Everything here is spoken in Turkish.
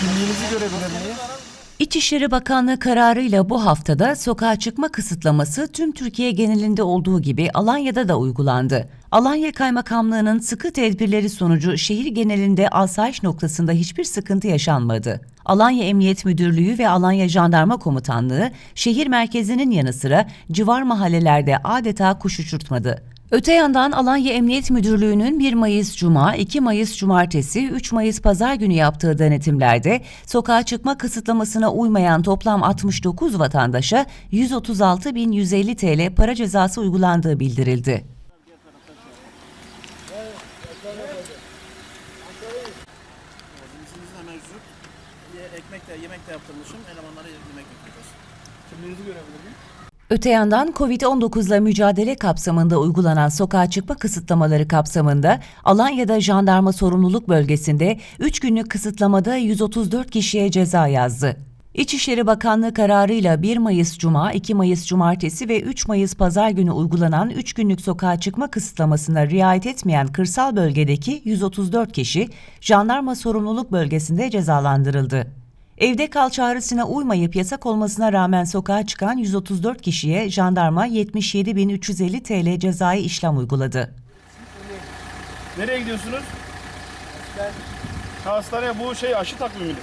Kimliğinizi görebilir miyim? İçişleri Bakanlığı kararıyla bu haftada sokağa çıkma kısıtlaması tüm Türkiye genelinde olduğu gibi Alanya'da da uygulandı. Alanya Kaymakamlığı'nın sıkı tedbirleri sonucu şehir genelinde asayiş noktasında hiçbir sıkıntı yaşanmadı. Alanya Emniyet Müdürlüğü ve Alanya Jandarma Komutanlığı şehir merkezinin yanı sıra civar mahallelerde adeta kuş uçurtmadı. Öte yandan Alanya Emniyet Müdürlüğü'nün 1 Mayıs Cuma, 2 Mayıs Cumartesi, 3 Mayıs Pazar günü yaptığı denetimlerde sokağa çıkma kısıtlamasına uymayan toplam 69 vatandaşa 136.150 TL para cezası uygulandığı bildirildi. Ekmek de yemek de yaptırmışım. Elemanlara yemek yapacağız. Kimliğinizi görebilir miyim? Öte yandan Covid-19 ile mücadele kapsamında uygulanan sokağa çıkma kısıtlamaları kapsamında Alanya'da jandarma sorumluluk bölgesinde 3 günlük kısıtlamada 134 kişiye ceza yazdı. İçişleri Bakanlığı kararıyla 1 Mayıs Cuma, 2 Mayıs Cumartesi ve 3 Mayıs Pazar günü uygulanan 3 günlük sokağa çıkma kısıtlamasına riayet etmeyen kırsal bölgedeki 134 kişi jandarma sorumluluk bölgesinde cezalandırıldı. Evde kal çağrısına uymayıp yasak olmasına rağmen sokağa çıkan 134 kişiye jandarma 77.350 TL cezai işlem uyguladı. Nereye gidiyorsunuz? Hastaneye bu şey aşı takviminiz.